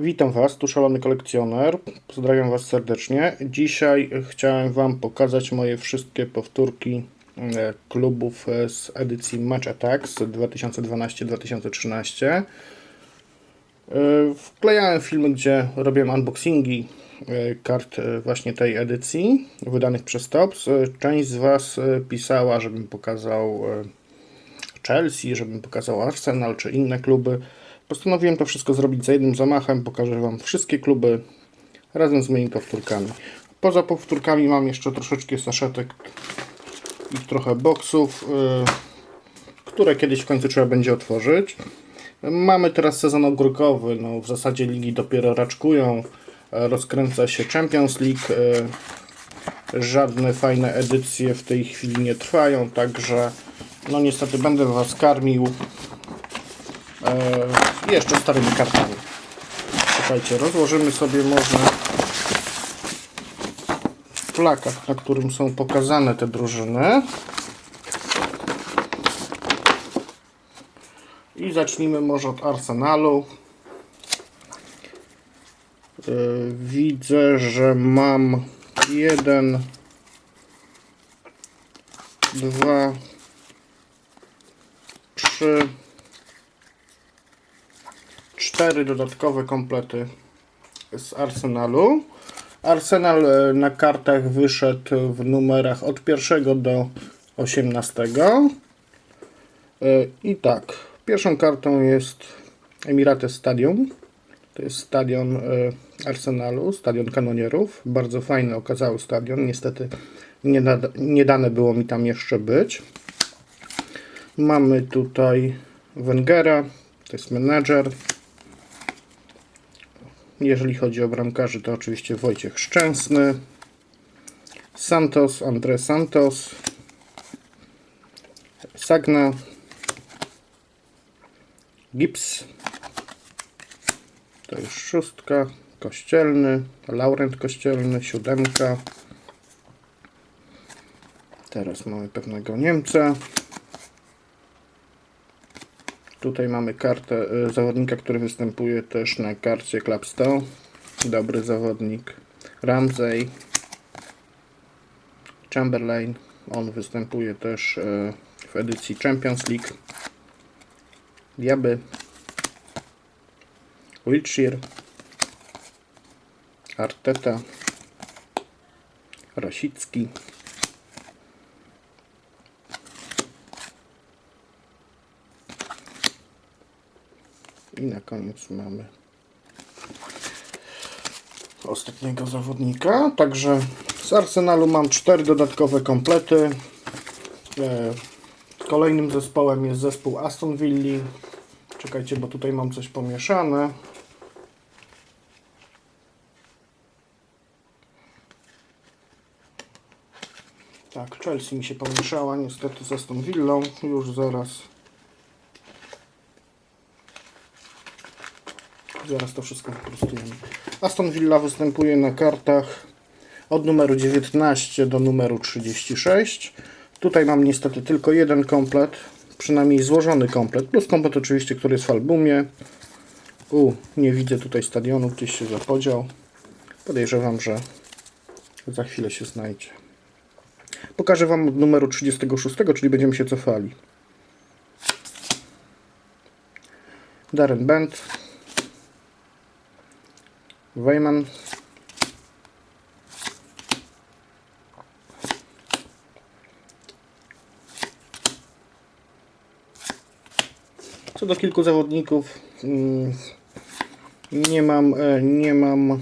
Witam Was, tu Szalony Kolekcjoner. Pozdrawiam Was serdecznie. Dzisiaj chciałem Wam pokazać moje wszystkie powtórki e, klubów e, z edycji Match Attacks 2012-2013. E, Wklejałem filmy, gdzie robiłem unboxingi kart właśnie tej edycji, wydanych przez Tops. Część z Was pisała, żebym pokazał Chelsea, żebym pokazał Arsenal czy inne kluby. Postanowiłem to wszystko zrobić za jednym zamachem. Pokażę Wam wszystkie kluby razem z moimi powtórkami. Poza powtórkami mam jeszcze troszeczkę saszetek i trochę boksów, yy, które kiedyś w końcu trzeba będzie otworzyć. Mamy teraz sezon ogórkowy, no w zasadzie ligi dopiero raczkują. Rozkręca się Champions League. e, Żadne fajne edycje w tej chwili nie trwają, także no niestety będę Was karmił jeszcze starymi kartami. Słuchajcie, rozłożymy sobie może plakat, na którym są pokazane te drużyny. I zacznijmy może od Arsenalu. E, Widzę, że mam jeden, dwa, trzy, cztery dodatkowe komplety z Arsenalu. Arsenal e, na kartach wyszedł w numerach od pierwszego do 18. E, I tak, pierwszą kartą jest Emirates Stadium. To jest stadion e, Arsenalu, stadion kanonierów. Bardzo fajny okazały stadion. Niestety nie, nada, nie dane było mi tam jeszcze być. Mamy tutaj Wengera, to jest menedżer. Jeżeli chodzi o bramkarzy, to oczywiście Wojciech Szczęsny, Santos, André Santos, Sagna, Gips, to jest szóstka, Kościelny, Laurent Kościelny, siódemka. Teraz mamy pewnego Niemca. Tutaj mamy kartę y, zawodnika, który występuje też na karcie Clubstone. Dobry zawodnik. Ramsey. Chamberlain. On występuje też y, w edycji Champions League. Diaby. Wiltshire. Arteta. Rasicki. I na koniec mamy ostatniego zawodnika. Także z Arsenalu mam cztery dodatkowe komplety. E, Kolejnym zespołem jest zespół Aston Villa. Czekajcie, bo tutaj mam coś pomieszane. Tak, Chelsea mi się pomieszała niestety z Aston Villą. Już zaraz Zaraz to wszystko wyprostujemy. Aston Villa występuje na kartach od numeru 19 do numeru 36. Tutaj mam niestety tylko jeden komplet, przynajmniej złożony komplet, plus komplet oczywiście, który jest w albumie. U, nie widzę tutaj stadionu, gdzieś się zapodział. Podejrzewam, że za chwilę się znajdzie. Pokażę Wam od numeru 36, czyli będziemy się cofali. Darren Bent, Weyman. Co do kilku zawodników, mm, nie mam, e, nie mam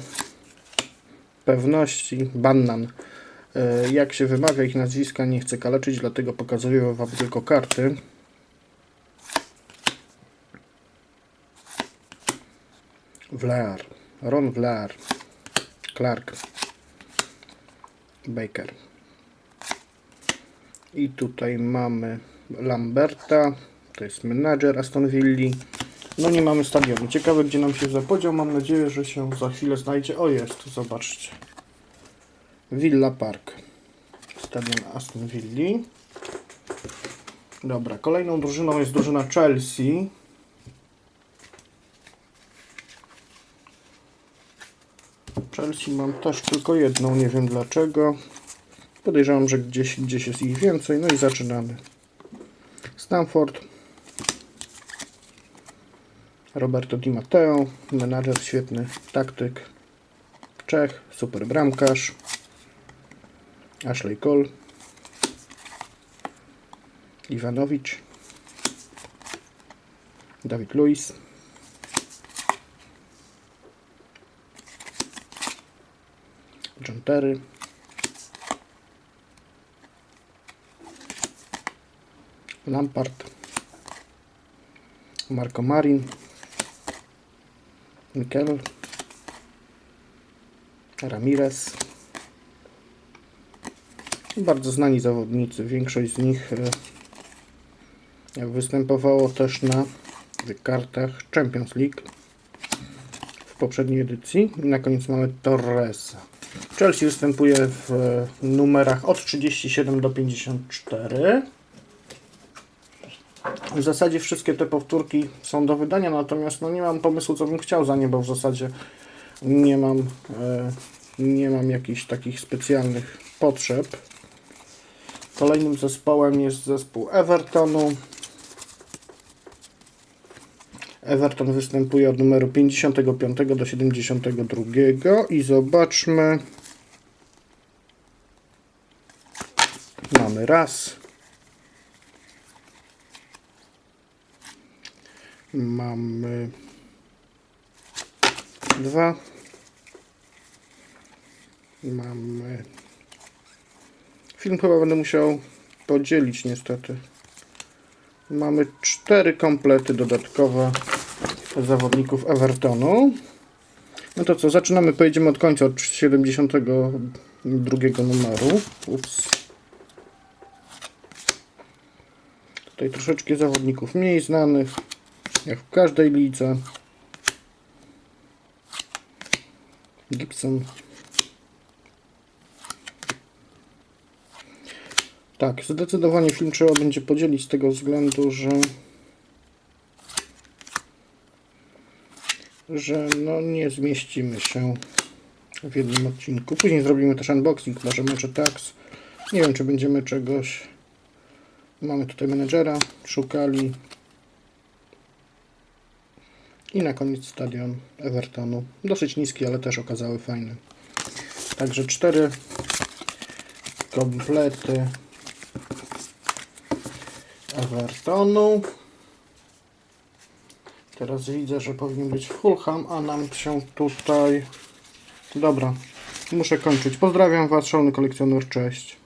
pewności. Bannan. E, Jak się wymawia ich nazwiska, nie chcę kaleczyć, dlatego pokazuję Wam tylko karty. Vlaar. Ron Vlaar. Clark. Baker. I tutaj mamy Lamberta. To jest menadżer Aston Villa. No nie mamy stadionu. Ciekawe gdzie nam się zapodział. Mam nadzieję, że się za chwilę znajdzie. O jest, zobaczcie. Villa Park. Stadion Aston Villa. Dobra, kolejną drużyną jest drużyna Chelsea. Chelsea mam też tylko jedną, nie wiem dlaczego. Podejrzewam, że gdzieś, gdzieś jest ich więcej. No i zaczynamy. Stanford. Roberto Di Matteo, menadżer świetny, taktyk. Czech, super bramkarz. Ashley Cole. Iwanowicz. Dawid Luiz. Terry. Lampard. Marco Marin. Mikel. Ramirez. Bardzo znani zawodnicy. Większość z nich e, występowało też na kartach Champions League w poprzedniej edycji. I na koniec mamy Torresa. Chelsea występuje w e, numerach od 37 do 54. W zasadzie wszystkie te powtórki są do wydania, natomiast no nie mam pomysłu, co bym chciał za nie, bo w zasadzie nie mam, e, nie mam jakichś takich specjalnych potrzeb. Kolejnym zespołem jest zespół Evertonu. Everton występuje od numeru 55 do 72 i zobaczmy. Mamy raz. Mamy dwa. Mamy. Film chyba będę musiał podzielić niestety. Mamy cztery komplety dodatkowe zawodników Evertonu. No to co, zaczynamy, pojedziemy od końca, od 72 numeru. Ups. Tutaj troszeczkę zawodników mniej znanych, jak w każdej lidze. Gibson. Tak, zdecydowanie film trzeba będzie podzielić z tego względu, że że no nie zmieścimy się w jednym odcinku. Później zrobimy też unboxing, może mecze tax. Nie wiem, czy będziemy czegoś... Mamy tutaj menedżera, szukali. I na koniec stadion Evertonu. Dosyć niski, ale też okazały fajny. Także cztery komplety Evertonu. Teraz widzę, że powinien być Fulham, a nam się tutaj... Dobra, muszę kończyć. Pozdrawiam Was, szalony kolekcjoner, cześć.